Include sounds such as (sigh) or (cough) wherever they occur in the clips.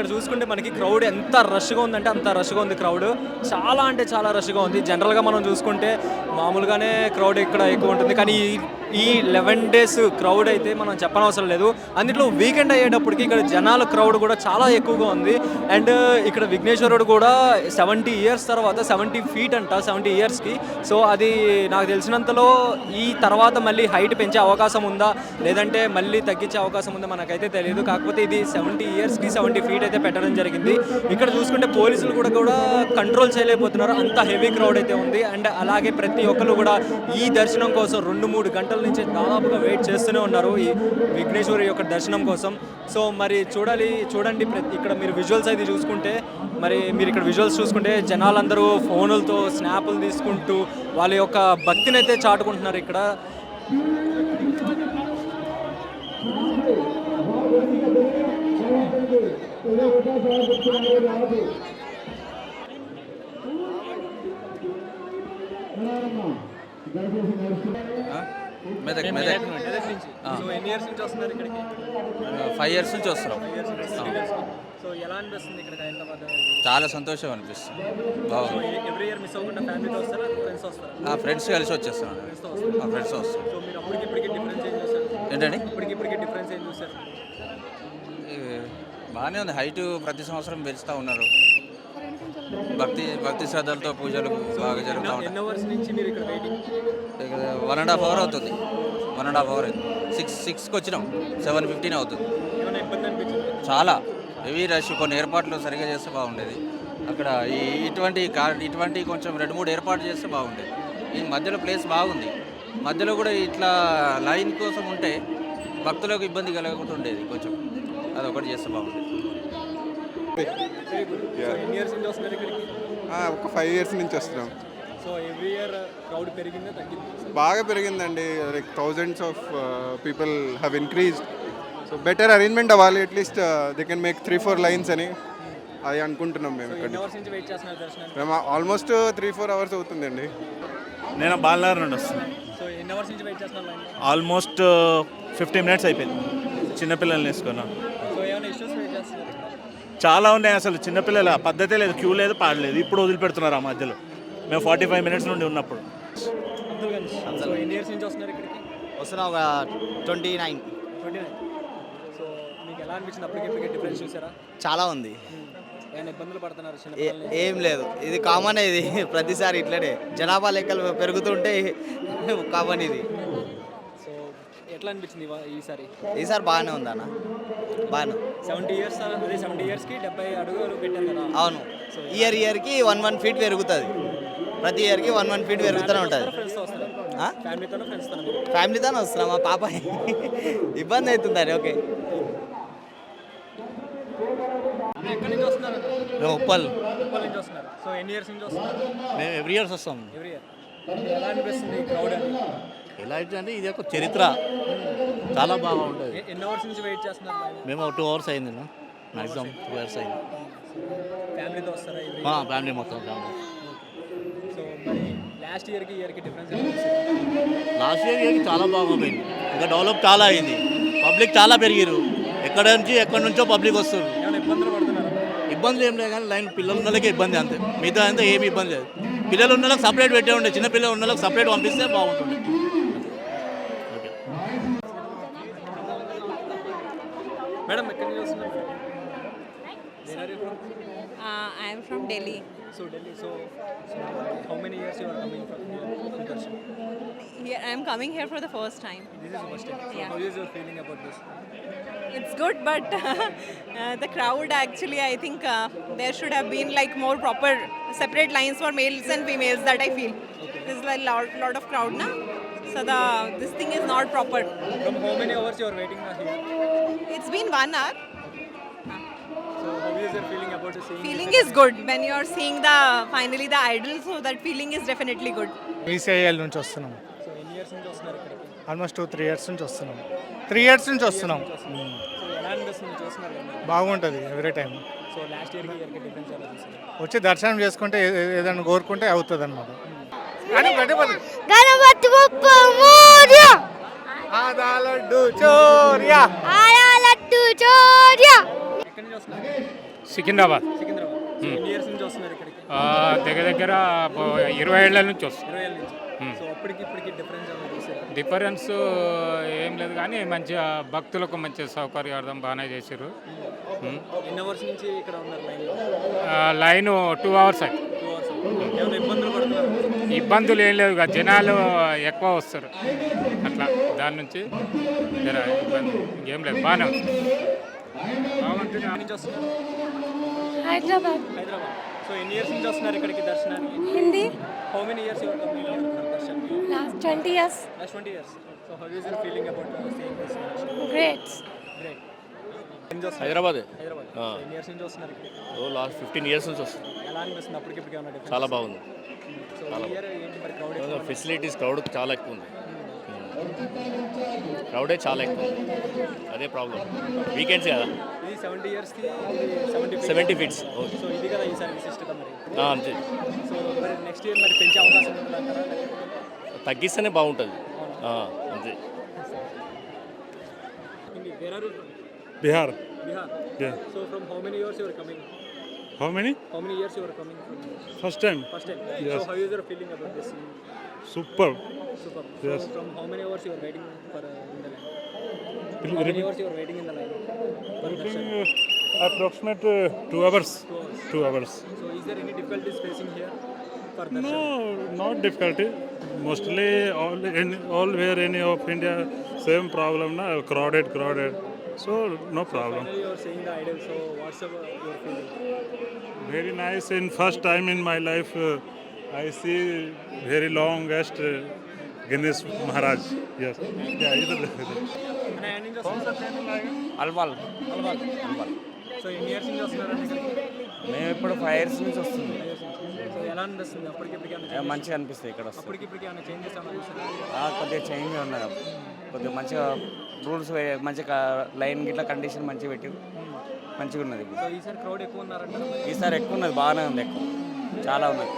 ఇక్కడ చూసుకుంటే మనకి క్రౌడ్ ఎంత రష్గా ఉందంటే అంత రష్గా ఉంది క్రౌడ్ చాలా అంటే చాలా రష్గా ఉంది. జనరల్గా మనం చూసుకుంటే మామూలుగానే క్రౌడ్ ఇక్కడ ఎక్కువ ఉంటుంది. కానీ ఈ- లెవెన్ డేస్ క్రౌడ్ అయితే మనం చెప్పనవసరం లేదు. అందులో వీకెండ్ అయ్యేటప్పటికి ఇక్కడ జనాల క్రౌడ్ కూడా చాలా ఎక్కువగా ఉంది. అండ్ uh, ఇక్కడ విఘ్నేశ్వరుడు కూడా సెవెంటీ ఇయర్స్ తర్వాత సెవెంటీ ఫీట్ అంట సెవెంటీ ఇయర్స్కి సో అది నాకు తెలిసినంతలో ఈ తర్వాత మళ్ళీ హైట్ పెంచే అవకాశం ఉందా? లేదంటే మళ్ళీ తగ్గించే అవకాశం ఉందా? మనకైతే తెలియదు కాకపోతే ఇది సెవెంటీ ఇయర్స్కి సెవెంటీ ఫీట్ అయితే పెట్టడం జరిగింది. ఇక్కడ చూసుకుంటే పోలీసులు కూడా కూడా కంట్రోల్ చేయలేకపోతున్నారు. అంత హెవీ క్రౌడ్ అయితే ఉంది. అండ్ అలాగే ప్రతి ఒక్కరు కూడా ఈ దర్శనం కోసం రెండు మూడు గంటల నుంచి దాదాపుగా వెయిట్ చేస్తూనే ఉన్నారు ఈ విఘ్నేశ్వరి యొక్క దర్శనం కోసం. సో మరి చూడాలి చూడండి ప్రతి ఇక్కడ మీరు విజువల్స్ అయితే చూసుకుంటే మరి మీరు ఇక్కడ విజువల్స్ చూసుకుంటే జనాలందరూ ఫోనులతో స్నాపులు తీసుకుంటూ వాళ్ళ యొక్క భక్తిని అయితే చాటుకుంటున్నారు ఇక్కడ. మెదక్ మెదక్. సో ఎన్ని ఇయర్స్ నుంచి వస్తున్నారు ఇక్కడికి? ఫైవ్ ఇయర్స్ నుంచి వస్తున్నాం. సో ఎలా అనిపిస్తుంది ఇక్కడ హైదరాబాద్? చాలా సంతోషం అనిపిస్తుంది. బాగుంది. ఎవ్రీ ఇయర్ మిస్ అవ్వకుండా ఫ్యామిలీతో వస్తారా? ఫ్రెండ్స్ వస్తారా? నా ఫ్రెండ్స్ కలిసి వచ్చేస్తున్నాను మా ఫ్రెండ్స్ వస్తాం. సో మీరు అప్పటికి ఇప్పటికి డిఫరెన్స్ ఏం చూసారు ఏంటండి ఇప్పటికి ఇప్పటికి డిఫరెన్స్ ఏం చూసారు ఇది బాగానే ఉంది. హైట్ ప్రతి సంవత్సరం పెంచుతూ ఉన్నారు. భక్తి భక్తి శ్రద్ధలతో పూజలు బాగా జరుగుతూ ఉంటాయి. వన్ అండ్ హాఫ్ అవర్ అవుతుంది. One and half hour six సిక్స్కి వచ్చినాం. సెవెన్ ఫిఫ్టీన్ అవుతుంది. చాలా. హెవీ రష్ కొన్ని ఏర్పాట్లు సరిగా చేస్తే బాగుండేది. అక్కడ ఈ ఇటువంటి కా ఇటువంటి కొంచెం రెండు మూడు ఏర్పాట్లు చేస్తే బాగుండేది. ఈ మధ్యలో ప్లేస్ బాగుంది. మధ్యలో కూడా ఇట్లా లైన్ కోసం ఉంటే భక్తులకు ఇబ్బంది కలగకుండా ఉండేది కొంచెం. చేస్తే నుంచి వస్తున్నారు ఇక్కడికి? ఆ, ఒక ఫైవ్ ఇయర్స్ నుంచి వస్తున్నాం. సో ఎవ్రీ ఇయర్ క్రౌడ్ పెరిగిందా తగ్గింది? బాగా పెరిగిందండి. Like thousands of people have increased so better arrangement అవ్వాలి at least they can make three four lines అని అది అనుకుంటున్నాం మేము ఇక్కడ అవర్స్ నుంచి వెయిట్ చేస్తున్నారు దర్శనానికి? మేము ఆల్మోస్ట్ త్రీ ఫోర్ అవర్స్ అవుతుందండి. నేను బాలనగర్ నుండి వస్తున్నాను సో ఎన్ని అవర్స్ నుంచి వెయిట్ చేస్తున్నారు లైన్ ఆల్మోస్ట్ ఫిఫ్టీ మినిట్స్ అయిపోయింది. చిన్నపిల్లల్ని వేసుకున్నాను సో ఏమైనా ఇష్యూస్ వెయిట్ చేస్తున్నారు ఇక్కడ చాలా ఉన్నాయి అసలు చిన్నపిల్లల పద్ధతే లేదు క్యూ లేదు పాడలేదు ఇప్పుడు వదిలిపెడుతున్నారు ఆ మధ్యలో. మేము ఫార్టీ ఫైవ్ మినిట్స్ నుండి ఉన్నప్పుడు. ఎన్ని ఇయర్స్ నుంచి వస్తున్నారు ఇక్కడికి? వస్తున్నా ఒక twenty nine twenty nine so మీకు ఎలా అనిపించింది అప్పటికి ఇప్పటికి డిఫరెన్స్ చూసారా? చాలా ఉంది. ఏమైనా ఇబ్బందులు పడుతున్నారు చిన్న ఏ- ఏం లేదు. ఇది కామన్ ఇది. ప్రతిసారి ఇట్లనే జనాభా లెక్కలు పెరుగుతుంటే కామన్ ఇది. ఎట్లా అనిపించింది ఈసారి? ఈసారి బాగానే ఉంది అన్న. బాగానే. సెవెంటీ ఇయర్స్ అదే సెవెంటీ ఇయర్స్కి డెబ్బై అడుగులు పెట్టారు కదా. అవును. ఇయర్ ఇయర్కి వన్ వన్ ఫీట్ పెరుగుతుంది. ప్రతి ఇయర్కి వన్ వన్ ఫీట్ పెరుగుతూనే ఉంటుంది. ఫ్యామిలీతోనూ వస్తున్నాం మా పాప. ఇబ్బంది అవుతుంది అని ఓకే ఉప్పల్. ఉప్పల్ నుంచి వస్తున్నారు. సో ఎన్ని ఇయర్స్ నుంచి వస్తున్నారు? మేము ఎవ్రీ ఇయర్స్ వస్తాం. ఎవ్రీ ఇయర్ ఎలా అనిపిస్తుంది ఈ క్రౌడ్ ఎలా అయితే అంటే ఇది ఒక చరిత్ర. చాలా బాగా ఉంటుంది ఎన్ని అవర్స్ నుంచి వెయిట్ చేస్తున్నారు? మేము టూ అవర్స్ అయింది మ్యాక్సిమం టూ అవర్స్ అయింది. ఫ్యామిలీతో వస్తారా ఫ్యామిలీ మొత్తం ఫ్యామిలీ సో మరి లాస్ట్ ఇయర్కి ఇయర్కి డిఫరెన్స్ లాస్ట్ ఇయర్ ఇయర్కి చాలా బాగుంది ఇంకా డెవలప్ చాలా అయింది. పబ్లిక్ చాలా పెరిగారు ఎక్కడ నుంచి ఎక్కడి నుంచో పబ్లిక్ వస్తారు ఏమైనా ఇబ్బందులు ఏం లేదు కానీ లైన్ పిల్లలు ఉన్న వాళ్ళకే ఇబ్బంది అంతే. మిగతా అంతా ఏమి ఇబ్బంది లేదు. పిల్లలు ఉన్న వాళ్ళకి సపరేట్ పెట్టే ఉండే చిన్న పిల్లలు ఉన్న వాళ్ళకి సపరేట్ పంపిస్తే బాగుంటుంది ఓకే మేడం ఎక్కడి నుంచి వస్తున్నారు? Uh, am from Delhi. So Delhi. So, so how many years you are coming from here to Darshan? Here, I am coming here for the first time. This is the first time. So Yeah. how is your feeling about this? It's good, but uh, (laughs) the crowd actually, I think uh, there should have been like more proper separate lines for males and females. That I feel. There's like lot, lot of crowd now, so the this thing is not proper. From how many hours you are waiting now here? It's been one hour. So how is your feeling about the seeing? Feeling is good when you are seeing the finally the idol. So that feeling is definitely good. ECIL నుంచి వస్తున్నాం So ఎన్ని years నుంచి వస్తున్నారు ఇక్కడికి? Almost two three years నుంచి వస్తున్నాం three years నుంచి వస్తున్నాం బాగుంటుంది ఎవ్రీ టైం సో లాస్ట్ చూస్తున్నారు వచ్చి దర్శనం చేసుకుంటే ఏదైనా కోరుకుంటే అవుతుంది అనమాట గణపతి బొప్ప మోర్య ఆదాలడ్డు చోర్యా! ఆయాలట్టు చోర్య! సికింద్రాబాద్. సికింద్రాబాద్. సో ఎన్ని ఇయర్స్ నుంచి వస్తున్నారు ఇక్కడికి? ఆ, దగ్గర దగ్గర ఇరవై ఏళ్ళ నుంచి వస్తుంది డిఫరెన్స్ చూసారా? డిఫరెన్స్ ఏం లేదు కానీ మంచిగా భక్తులకు మంచి సౌకర్యార్థం బాగానే చేశారు ఉమ్. ఎన్ని అవర్స్ నుంచి ఇక్కడ ఉన్నారు లైన్ టూ అవర్స్ అయింది ఇబ్బందులు ఏం లేవు ఇక జనాలు ఎక్కువ వస్తారు. అట్లా దాని నుంచి ఇబ్బంది. ఇంకేం లేదు బాగానే ఉంది. బాగుంటుంది. నుంచి వస్తున్నారు? హైదరాబాద్. హైదరాబాద్. సో ఎన్ని ఇయర్స్ నుంచి వస్తున్నారు ఇక్కడికి దర్శనానికి? Hindi. How many years your complete దర్శనానికి last twenty years last twenty years so how your feeling about saying this great great వస్తున్నారు. హైదరాబాదే. హైదరాబాద్. సో ఎన్ని ఇయర్స్ నుంచి వస్తున్నారు ఇక్కడికి? లాస్ట్ ఫిఫ్టీన్ ఇయర్స్ నుంచి వస్తుంది ఎలా అనిపిస్తుంది? అప్పటికి ఇప్పటికి ఏమైనా difference? చాలా బాగుంది. ఫెసిలిటీస్ క్రౌడ్ చాలా ఎక్కువ ఉంది. క్రౌడే చాలా ఎక్కువ ఉంది. అదే ప్రాబ్లం వీకెండ్స్ కదా? ఇది సెవెంటీ ఇయర్స్కి సెవెంటీ సెవెంటీ ఫీట్స్ సో ఇది కదా ఈసారి విశిష్టత మరి. అంతే. సో మరి నెక్స్ట్ ఇయర్ మరి పెంచే అవకాశం తగ్గిస్తేనే బాగుంటుంది. ఆ, అంతే. Where Bihar. Yeah. So from how many years you are coming? How many? How many years you are coming? From? First time. First time. Yes. So how is your feeling about this? Super. Super. Yes. So from how many hours you are waiting for uh, in the line? How many hours you are waiting in the line? Waiting, uh, approximate uh, two hours. Two hours. Two hours. So is there any difficulties facing here? No, not difficulty. Mostly all in all where any of India same problem na crowded crowded. So no problem. Finally, you are seeing the idol. So, what's your your feeling? Very nice. In first time in my life, uh, I see very longest uh, Ganesh Maharaj. Yes. Yeah. either- And I ending just Alwal so ఎన్ని years నుంచి వస్తున్నారండి ఇక్కడికి మేము ఇప్పుడు five years నుంచి వస్తుంది so ఎలా అనిపిస్తుంది అప్పటికి ఇప్పటికి ఏమైనా changes- మంచిగా అనిపిస్తుంది ఇక్కడ వస్తుంది అప్పటికి ఇప్పటికి ఏమైనా చేంజెస్ ఏమైనా చూసారా కొద్దిగా చేంజ్ ఉన్నది కొద్దిగా మంచిగా రూల్స్ మంచిగా లైన్ గిట్ల కండిషన్ మంచిగా పెట్టి మంచిగా ఉన్నది ఈసారి క్రౌడ్ ఎక్కువ ఉన్నారంట ఈసారి ఎక్కువ ఉన్నది బాగానే ఉంది ఎక్కువ. చాలా ఉన్నది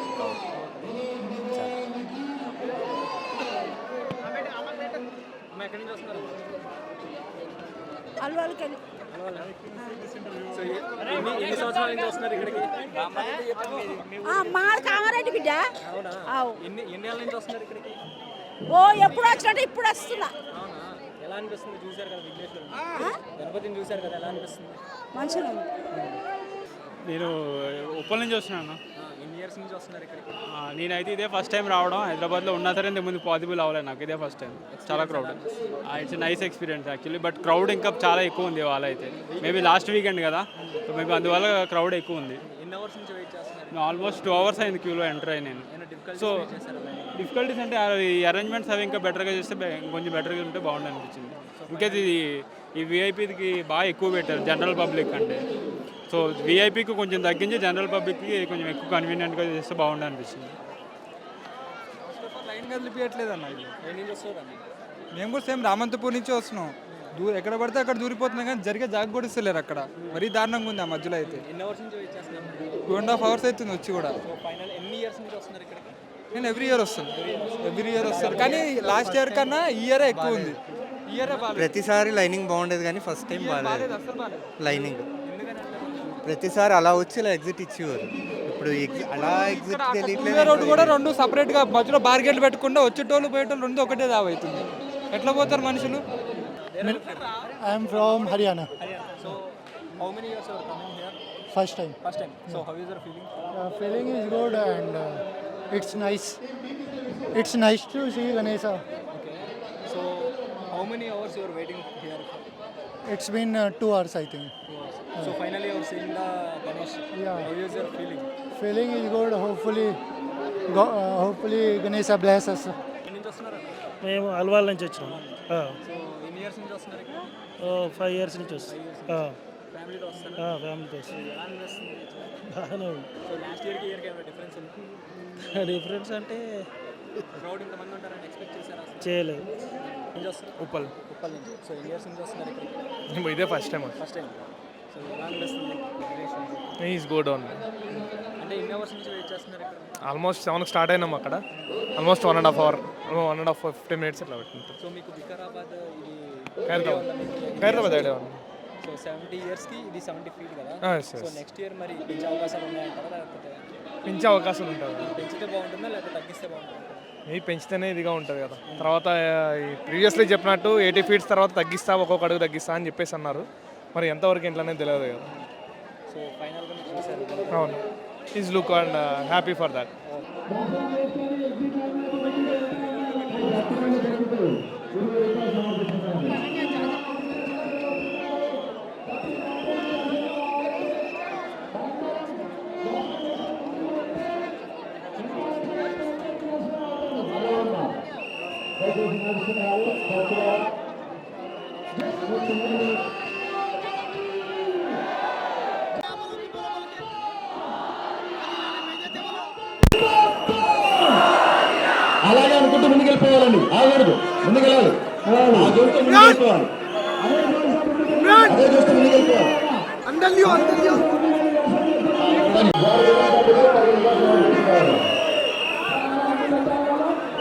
మా కామారెడ్డి బిడ్డ. అవునా? అవు. ఎన్ని ఎన్ని ఏళ్ళ నుంచి వస్తున్నారు ఇక్కడికి? ఓ ఎప్పుడు వచ్చినట్టు ఇప్పుడు వస్తున్నా. అవునా? ఎలా అనిపిస్తుంది? చూశారు కదా విఘ్నేశ్వరుడు గణపతిని చూశారు కదా ఎలా అనిపిస్తుంది? మంచిగా ఉంది. నేను ఉప్పల్ నుంచి వస్తున్నాను ఎన్ని ఇయర్స్ నుంచి వస్తున్నారు ఇక్కడికి? ఆ, నేనైతే ఇదే ఫస్ట్ టైం రావడం. హైదరాబాద్లో ఉన్నా సరే ఇంతకు ముందు పాసిబుల్ అవ్వలేదు నాకు. ఇదే ఫస్ట్ టైం చాలా crowd it's nice experience actually but crowd ఇంకా చాలా ఎక్కువ ఉంది వాళ్ళ అయితే. మేబీ లాస్ట్ వీకెండ్ కదా. సో మేబీ అందువల్ల క్రౌడ్ ఎక్కువ ఉంది. ఎన్ని అవర్స్ నుంచి వెయిట్ చేస్తున్నారు? ఆల్మోస్ట్ టూ అవర్స్ అయింది క్యూలో ఎంటర్ అయ్యి నేను. సో డిఫికల్టీస్ అంటే ఈ అరేంజ్మెంట్స్ అవి ఇంకా బెటర్గా చేస్తే కొంచెం బెటర్గా ఉంటే బాగుండు అనిపించింది ఇంకేది ఇది ఈ విఐపీకి బాగా ఎక్కువ పెట్టారు జనరల్ పబ్లిక్ అంటే. సో విఐపీకి కొంచెం తగ్గించి జనరల్ పబ్లిక్కి కొంచెం ఎక్కువ కన్వీనియంట్గా చేస్తే బాగుండు అనిపించింది లైన్ కదిలిపించట్లేదు అన్న మేము కూడా సేమ్ రామంతపూర్ నుంచి వస్తున్నాం. దూ ఎక్కడ పడితే అక్కడ దూరిపోతున్నాం కానీ జరిగే జాగ కూడా ఇస్తలేరు అక్కడ. మరీ దారుణంగా ఉంది ఆ మధ్యలో అయితే. ఎన్ని అవర్స్ నుంచి వెయిట్ చేస్తున్నారు? టూ అండ్ హాఫ్ అవర్స్ అవుతుంది వచ్చి కూడా. సో ఫైనల్ ఎన్ని ఇయర్స్ నుంచి వస్తున్నారు ఇక్కడికి? నేను ఎవ్రీ ఇయర్ వస్తాను. ఎవ్రీ ఇయర్ వస్తాను. కానీ లాస్ట్ ఇయర్ కన్నా ఈ ఇయరే ఎక్కువ ఉంది. ఇయరే ప్రతిసారి లైనింగ్ బాగుండేది కానీ ఫస్ట్ టైం బాగాలేదు. లైనింగ్ ప్రతిసారి అలా వచ్చి ఇలా ఎగ్జిట్ ఇచ్చేవారు. ఇప్పుడు అలా ఎగ్జిట్ హైవే రోడ్ కూడా రెండు సపరేట్గా మధ్యలో బార్గెట్లు పెట్టకుండా వచ్చేటోళ్ళు పోయేటోళ్ళు రెండు ఒకటే దావ అవుతుంది. ఎట్లా పోతారు మనుషులు? I'm from Haryana so how many years your coming here first time first time so how is your Feeling feeling is good and it's nice it's nice to see Ganesha okay so how many hours your waiting here it's been two hours I think so finally your seeing the Ganesh Yeah. How is your feeling feeling is good hopefully hopefully Ganesha bless us ఎన్ని నుంచి వస్తున్నారు మేము అల్వాల్ నుంచి వచ్చినాం so ఎన్ని years నుంచి వస్తున్నారు ఇక్కడ ఫైవ్ ఇయర్స్ నుంచి వస్తాం ఫ్యామిలీతో బాగానే సో లాస్ట్ ఇయర్కి ఇయర్కి ఏమైనా డిఫరెన్స్ ఉంది? డిఫరెన్స్ అంటే క్రౌడ్ ఇంతమంది ఉంటారని ఎక్స్పెక్ట్ చేశారా చేయలేదు. ఉప్పల్. ఉప్పల్ నుంచి. సో ఎన్ని ఇయర్స్ నుంచి వస్తున్నారు ఇదే first time first time so ఎలా అనిపిస్తుంది? ఈజ్ గోడ్ ఆన్ అంటే ఎన్ని అవర్స్ నుంచి వెయిట్ చేస్తున్నారు ఇక్కడ? ఆల్మోస్ట్ సెవెన్కి స్టార్ట్ అయినాం అక్కడ. Almost one and half hour one and half fifteen minutes ఇట్లా పెట్టింది. సో మీకు వికారాబాద్ ఇది Khairatabad? Khairatabad idea so seventy ఇయర్స్కి ఇది సెవెంటీ ఫీట్ కదా. సో. నెక్స్ట్ ఇయర్ మరి పెంచే అవకాశాలు ఉన్నాయంటారా లేకపోతే పెంచే అవకాశం ఉంటుంది పెంచితే బాగుంటుందా లేకపోతే తగ్గిస్తే బాగుంటుందా? ఇవి పెంచితేనే ఇదిగా ఉంటుంది కదా. తర్వాత ప్రీవియస్లీ చెప్పినట్టు ఎయిటీ ఫీట్స్ తర్వాత తగ్గిస్తా ఒక్కొక్క అడుగు తగ్గిస్తా అని చెప్పేసి అన్నారు. మరి ఎంతవరకు ఇంట్లోనే తెలియదు కదా. సో ఫైనల్గా చూసారు అవును. Is look and happy for that అలాగే అనుకుంటూ ముందుకెళ్ళిపోవాలండి. ఆగకూడదు. ముందుకెళ్ళాలి. ఆ చూస్తూ ముందుకెళ్ళిపోవాలి. అదే చూస్తూ ముందుకెళ్ళిపోవాలి.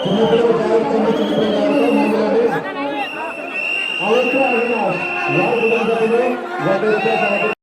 చిన్నపిల్లలు కావాల్సింది చిన్నపిల్లలు ముందుకెళ్ళండి అవసరం వారు